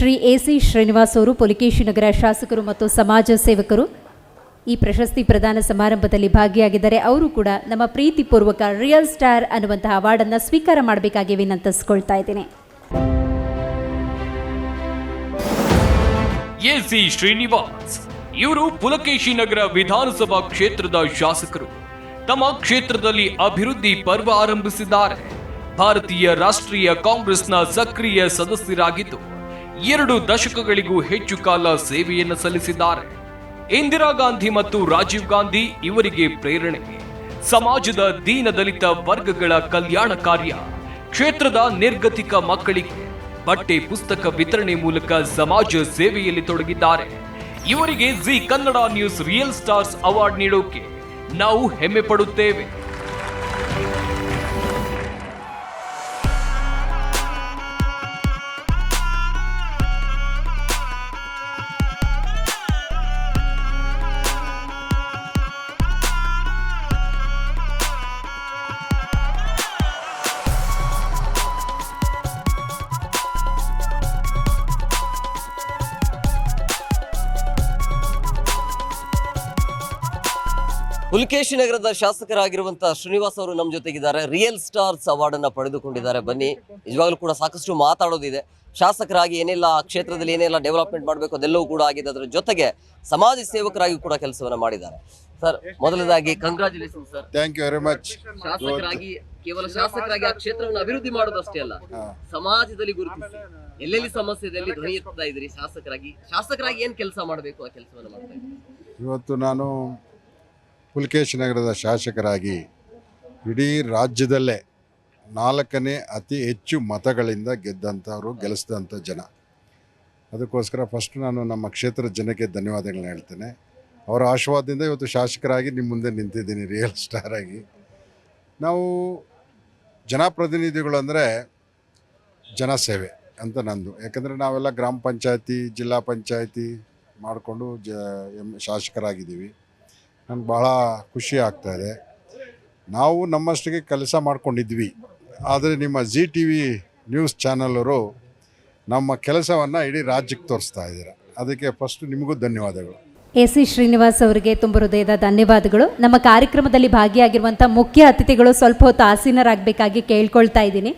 Shri A C Srinivas ಅವರು, ಪೊಲಿಕೇಶಿ ನಗರ ಶಾಸಕರು ಮತ್ತು ಸಮಾಜ ಸೇವಕರು ಈ ಪ್ರಶಸ್ತಿ ಪ್ರದಾನ ಸಮಾರಂಭದಲ್ಲಿ ಭಾಗಿಯಾಗಿದ್ದಾರೆ. ಅವರು ಕೂಡ ನಮ್ಮ ಪ್ರೀತಿಪೂರ್ವಕ ರಿಯಲ್ ಸ್ಟಾರ್ ಅನ್ನುವಂತಹ ಅವಾರ್ಡನ್ನು ಸ್ವೀಕಾರ ಮಾಡಬೇಕಾಗಿ ವಿನಂತಿಸ್ಕೊಳ್ತಾ ಇದ್ದೇನೆ. ಎಸಿ ಶ್ರೀನಿವಾಸ್, ಇವರು ಪುಲಕೇಶಿ ನಗರ ವಿಧಾನಸಭಾ ಕ್ಷೇತ್ರದ ಶಾಸಕರು. ತಮ್ಮ ಕ್ಷೇತ್ರದಲ್ಲಿ ಅಭಿವೃದ್ಧಿ ಪರ್ವ ಆರಂಭಿಸಿದ್ದಾರೆ. ಭಾರತೀಯ ರಾಷ್ಟ್ರೀಯ ಕಾಂಗ್ರೆಸ್ನ ಸಕ್ರಿಯ ಸದಸ್ಯರಾಗಿದ್ದು ಎರಡು ದಶಕಗಳಿಗೂ ಹೆಚ್ಚು ಕಾಲ ಸೇವೆಯನ್ನು ಸಲ್ಲಿಸಿದ್ದಾರೆ. ಇಂದಿರಾ ಗಾಂಧಿ ಮತ್ತು ರಾಜೀವ್ ಗಾಂಧಿ ಇವರಿಗೆ ಪ್ರೇರಣೆ. ಸಮಾಜದ ದೀನ ದಲಿತ ವರ್ಗಗಳ ಕಲ್ಯಾಣ ಕಾರ್ಯ, ಕ್ಷೇತ್ರದ ನಿರ್ಗತಿಕ ಮಕ್ಕಳಿಗೆ ಬಟ್ಟೆ, ಪುಸ್ತಕ ವಿತರಣೆ ಮೂಲಕ ಸಮಾಜ ಸೇವೆಯಲ್ಲಿ ತೊಡಗಿದ್ದಾರೆ. ಇವರಿಗೆ Zee Kannada news real stars award ನೀಡೋಕೆ ನಾವು ಹೆಮ್ಮೆ ಪಡುತ್ತೇವೆ. ಪುಲಕೇಶಿ ನಗರದ ಶಾಸಕರಾಗಿರುವಂತಹ ಶ್ರೀನಿವಾಸ್ ಅವರು ನಮ್ಮ ಜೊತೆಗಿದ್ದಾರೆ. ರಿಯಲ್ ಸ್ಟಾರ್ಸ್ ಅವಾರ್ಡ್ ಅನ್ನ ಪಡೆದುಕೊಂಡಿದ್ದಾರೆ. ಬನ್ನಿ ನಿಜವಾಗ್ಲೂ ಕೂಡ ಸಾಕಷ್ಟು ಮಾತಾಡೋದಿದೆ. ಶಾಸಕರಾಗಿ ಏನೆಲ್ಲ ಆ ಕ್ಷೇತ್ರದಲ್ಲಿ ಏನೆಲ್ಲ ಡೆವಲಪ್ಮೆಂಟ್ ಮಾಡಬೇಕು ಅದೆಲ್ಲವೂ ಕೂಡ ಆಗಿದೆ. ಅದರ ಜೊತೆಗೆ ಸಮಾಜ ಸೇವಕರಾಗಿ ಕೂಡ ಕೆಲಸವನ್ನ ಮಾಡಿದ್ದಾರೆ. Sir ಮೊದಲದಾಗಿ congratulation sir thank you very much ಶಾಸಕರಾಗಿ ಕೇವಲ ಶಾಸಕರಾಗಿ ಆ ಕ್ಷೇತ್ರವನ್ನು ಅಭಿವೃದ್ಧಿ ಮಾಡೋದಷ್ಟೇ ಅಲ್ಲ ಸಮಾಜದಲ್ಲಿ ಗುರುತಿಸಿ ಎಲ್ಲೆಲ್ಲಿ ಸಮಸ್ಯೆ ಇದೆ ಧ್ವನಿ ಎತ್ತಾ ಇದ್ರಿ ಶಾಸಕರಾಗಿ? ಶಾಸಕರಾಗಿ ಏನ್ ಕೆಲಸ ಮಾಡಬೇಕು ಆ ಕೆಲಸವನ್ನು ಮಾಡ್ತಾ ಇದ್ದೀರಿ? ಇವತ್ತು ನಾನು ಪುಲಕೇಶಿ ನಗರದ ಶಾಸಕರಾಗಿ ಇಡೀ ರಾಜ್ಯದಲ್ಲೇ ನಾಲ್ಕನೇ ಅತಿ ಹೆಚ್ಚು ಮತಗಳಿಂದ ಗೆದ್ದಂಥವರು, ಗೆಲ್ಲಿಸಿದಂಥ ಜನ. ಅದಕ್ಕೋಸ್ಕರ ಫಸ್ಟ್ ನಾನು ನಮ್ಮ ಕ್ಷೇತ್ರದ ಜನಕ್ಕೆ ಧನ್ಯವಾದಗಳನ್ನ ಹೇಳ್ತೇನೆ. ಅವರ ಆಶೀರ್ವಾದದಿಂದ ಇವತ್ತು ಶಾಸಕರಾಗಿ ನಿಮ್ಮ ಮುಂದೆ ನಿಂತಿದ್ದೀನಿ ರಿಯಲ್ ಸ್ಟಾರ್ ಆಗಿ. ನಾವು ಜನಪ್ರತಿನಿಧಿಗಳು ಅಂದರೆ ಜನಸೇವೆ ಅಂತ ನಂದು. ಯಾಕಂದರೆ ನಾವೆಲ್ಲ ಗ್ರಾಮ ಪಂಚಾಯತಿ, ಜಿಲ್ಲಾ ಪಂಚಾಯತಿ ಮಾಡಿಕೊಂಡು ಜ ಎಂ ಶಾಸಕರಾಗಿದ್ದೀವಿ. ನನಗೆ ಭಾಳ ಖುಷಿ ಆಗ್ತಾಯಿದೆ ನಾವು ನಮ್ಮಷ್ಟಿಗೆ ಕೆಲಸ ಮಾಡ್ಕೊಂಡಿದ್ವಿ. ಆದರೆ ನಿಮ್ಮ ಜಿ ಟಿ ವಿ ನ್ಯೂಸ್ ಚಾನಲರು ನಮ್ಮ ಕೆಲಸವನ್ನು ಇಡೀ ರಾಜ್ಯಕ್ಕೆ ತೋರಿಸ್ತಾ ಇದ್ದೀರ. ಅದಕ್ಕೆ ಫಸ್ಟ್ ನಿಮಗೂ ಧನ್ಯವಾದಗಳು. ಎ ಸಿ ಶ್ರೀನಿವಾಸ್ ಅವರಿಗೆ ತುಂಬ ಹೃದಯದ ಧನ್ಯವಾದಗಳು. ನಮ್ಮ ಕಾರ್ಯಕ್ರಮದಲ್ಲಿ ಭಾಗಿಯಾಗಿರುವಂಥ ಮುಖ್ಯ ಅತಿಥಿಗಳು ಸ್ವಲ್ಪ ಹೊತ್ತು ಆಸೀನರಾಗಬೇಕಾಗಿ ಕೇಳ್ಕೊಳ್ತಾ ಇದ್ದೀನಿ.